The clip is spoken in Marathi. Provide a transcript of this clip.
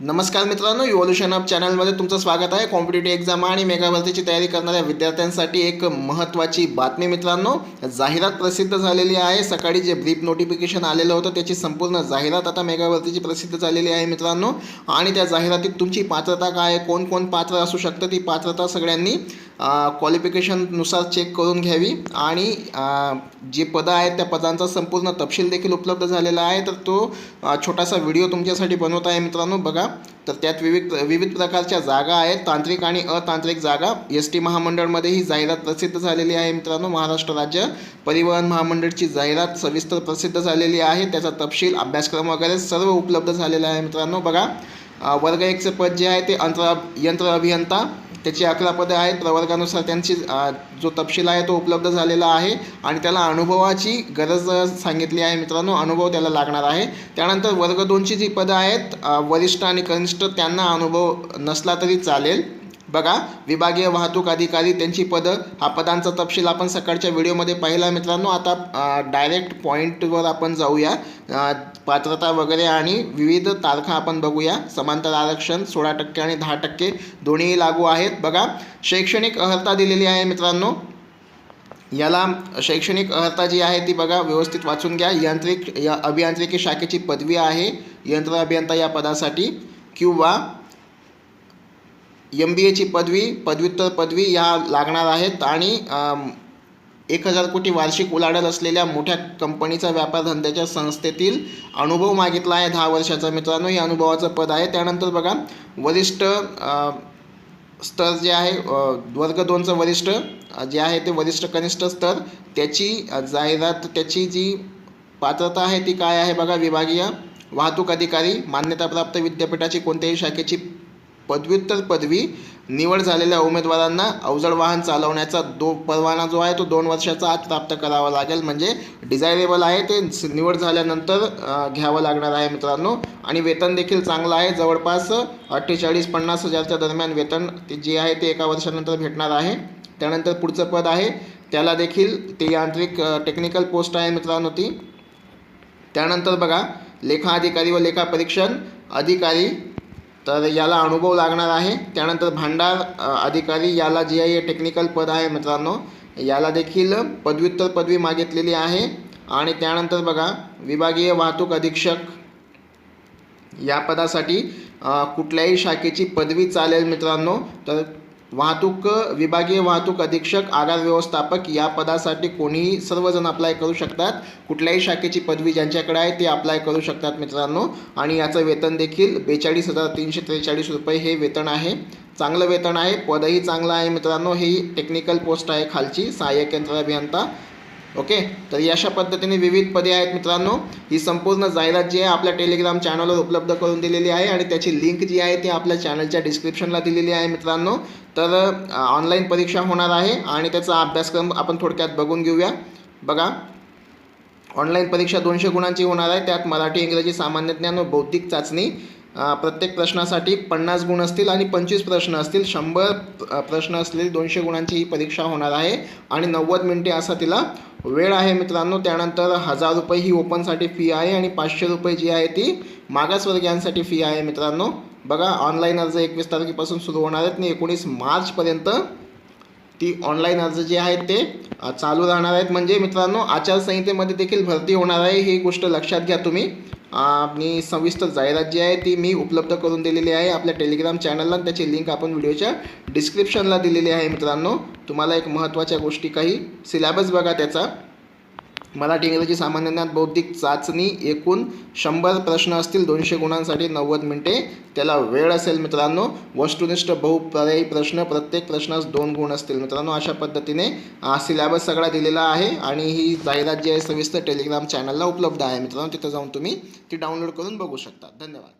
नमस्कार मित्रांनो इव्होल्युशन ऑफ चॅनलमध्ये तुमचं स्वागत आहे. कॉम्पिटेटिव्ह एक्झाम आणि मेगा भरतीची तयारी करणाऱ्या विद्यार्थ्यांसाठी एक महत्त्वाची बातमी मित्रांनो. जाहिरात प्रसिद्ध झालेली आहे. सकाळी जे ब्रीफ नोटिफिकेशन आलेलं होतं त्याची संपूर्ण जाहिरात आता मेगा भरतीची प्रसिद्ध झालेली आहे मित्रांनो. आणि त्या जाहिरातीत तुमची पात्रता काय आहे? कोण कोण पात्र असू शकतं? ती पात्रता सगळ्यांनी क्वालिफिकेशननुसार चेक करून घ्यावी. आणि जे पदं आहेत त्या पदांचा संपूर्ण तपशील देखील उपलब्ध झालेला आहे. तर तो छोटासा व्हिडिओ तुमच्यासाठी बनवत आहे मित्रांनो. बघा. तर त्यात विविध विविध प्रकारच्या जागा आहेत. तांत्रिक आणि अतांत्रिक जागा. एस टी महामंडळमध्ये ही जाहिरात प्रसिद्ध झालेली आहे मित्रांनो. महाराष्ट्र राज्य परिवहन महामंडळची जाहिरात सविस्तर प्रसिद्ध झालेली आहे. त्याचा तपशील अभ्यासक्रम वगैरे सर्व उपलब्ध झालेला आहे मित्रांनो. बघा. वर्ग एकचं पद जे आहे ते अंतर यंत्र अभियंता त्याची अकरा पदे आहेत प्रवर्गानुसार त्यांची जो तपशील आहे तो उपलब्ध झालेला आहे आणि त्याला अनुभवाची गरज सांगितली आहे मित्रांनो अनुभव त्याला लागणार आहे. त्यानंतर वर्ग दोनची जी पदं आहेत वरिष्ठ आणि कनिष्ठ त्यांना अनुभव नसला तरी चालेल. बघा विभागीय वाहतूक अधिकारी त्यांची पदं हा पदांचा तपशील आपण सकाळच्या व्हिडिओमध्ये पाहिला मित्रांनो. आता डायरेक्ट पॉईंटवर आपण जाऊया. पात्रता वगैरे आणि विविध तारखा आपण बघूया. समांतर आरक्षण सोळा टक्के आणि दहा टक्के दोन्ही लागू आहेत. बघा शैक्षणिक अर्हता दिलेली आहे मित्रांनो. याला शैक्षणिक अर्हता जी आहे ती बघा व्यवस्थित वाचून घ्या. यांत्रिक या अभियांत्रिकी शाखेची पदवी आहे. यंत्र अभियंता या पदासाठी. किंवा एम बी एची पदवी पदव्युत्तर पदवी ह्या लागणार आहेत आणि एक हजार कोटी वार्षिक उलाढाल असलेल्या मोठ्या कंपनीचा व्यापार धंद्याच्या संस्थेतील अनुभव मागितला आहे दहा वर्षाचा. मित्रांनो हे अनुभवाचं पद आहे. त्यानंतर बघा वरिष्ठ स्तर जे आहे वर्ग दोनचं वरिष्ठ जे आहे ते वरिष्ठ कनिष्ठ स्तर. त्याची जाहिरात त्याची जी पात्रता आहे ती काय आहे बघा विभागीय वाहतूक अधिकारी मान्यताप्राप्त विद्यापीठाची कोणत्याही शाखेची पदव्युत्तर पदवी निवड झालेल्या उमेदवारांना अवजड वाहन चालवण्याचा दो परवाना जो आहे तो दोन वर्षाचा आत प्राप्त करावा लागेल. म्हणजे डिझायरेबल आहे ते निवड झाल्यानंतर घ्यावं लागणार आहे मित्रांनो. आणि वेतन देखील चांगलं आहे. जवळपास अठ्ठेचाळीस पन्नास हजारच्या दरम्यान वेतन ते जे आहे ते एका वर्षानंतर भेटणार आहे. त्यानंतर पुढचं पद आहे. त्याला देखील ते यांत्रिक टेक्निकल पोस्ट आहे मित्रांनो ती. त्यानंतर बघा लेखा अधिकारी व लेखा परीक्षण अधिकारी तर याला अनुभव लागणार आहे. त्यानंतर भांडार अधिकारी याला जे आहे टेक्निकल पद आहे मित्रांनो याला देखील पदव्युत्तर पदवी मागितलेली आहे. आणि त्यानंतर बघा विभागीय वाहतूक अधीक्षक या पदासाठी कुठल्याही शाखेची पदवी चालेल मित्रांनो. तर वाहतूक विभागीय वाहतूक अधीक्षक आगार व्यवस्थापक या पदासाठी कोणीही सर्वजण अप्लाय करू शकतात. कुठल्याही शाखेची पदवी ज्यांच्याकडे आहे ते अप्लाय करू शकतात मित्रांनो. आणि याचं वेतन देखील बेचाळीस हजार तीनशे त्रेचाळीस रुपये हे वेतन आहे. चांगलं वेतन आहे. पदही चांगलं आहे मित्रांनो. ही टेक्निकल पोस्ट आहे खालची. सहाय्यक यंत्र अभियंता. ओके? तर या अशा पद्धतीने विविध पदे आहेत मित्रांनो. ही संपूर्ण जाहिरात जी आहे आपल्या टेलिग्राम चॅनलवर उपलब्ध करून दिलेली आहे आणि त्याची लिंक जी आहे ती आपल्या चॅनलच्या डिस्क्रिप्शनला दिलेली आहे मित्रांनो. तर ऑनलाईन परीक्षा होणार आहे आणि त्याचा अभ्यासक्रम आपण थोडक्यात बघून घेऊया. बघा. ऑनलाईन परीक्षा दोनशे गुणांची होणार आहे. त्यात मराठी इंग्रजी सामान्य ज्ञान व बौद्धिक चाचणी. प्रत्येक प्रश्नासाठी पन्नास गुण असतील आणि पंचवीस प्रश्न असतील. शंभर प्रश्न असलेली दोनशे गुणांची ही परीक्षा होणार आहे. आणि नव्वद मिनिटे असा तिला वेळ आहे मित्रांनो. त्यानंतर हजार रुपये ही ओपनसाठी फी आहे आणि पाचशे रुपये जी आहे ती मागासवर्गीयांसाठी फी आहे मित्रांनो. बघा ऑनलाईन अर्ज एकवीस तारखेपासून सुरू होणार आहेत आणि एकोणीस मार्चपर्यंत ती ऑनलाईन अर्ज जे आहेत ते चालू राहणार आहेत. म्हणजे मित्रांनो आचारसंहितेमध्ये देखील भरती होणार आहे. ही गोष्ट लक्षात घ्या तुम्ही. आणि सविस्तर जाहिरात जी आहे ती मी उपलब्ध करून दिलेली आहे आपल्या टेलिग्राम चॅनलला त्याची लिंक आपण व्हिडिओच्या डिस्क्रिप्शनला दिलेली आहे मित्रांनो. तुम्हाला एक महत्त्वाच्या गोष्टी काही सिलेबस बघा त्याचा. मराठी इंग्रजी सामान्य ज्ञान बौद्धिक चाचणी एकूण शंभर प्रश्न असतील दोनशे गुणांसाठी नव्वद मिनिटे. त्याला वेळ असेल मित्रांनो. वस्तुनिष्ठ बहुपर्यायी प्रश्न प्रत्येक प्रश्नास दोन गुण असतील मित्रांनो. अशा पद्धतीने सिलेबस सगळा दिलेला आहे आणि ही जाहिरात जी आहे सविस्तर टेलिग्राम चॅनलला उपलब्ध आहे मित्रांनो. तिथं जाऊन तुम्ही ती डाउनलोड करून बघू शकता. धन्यवाद.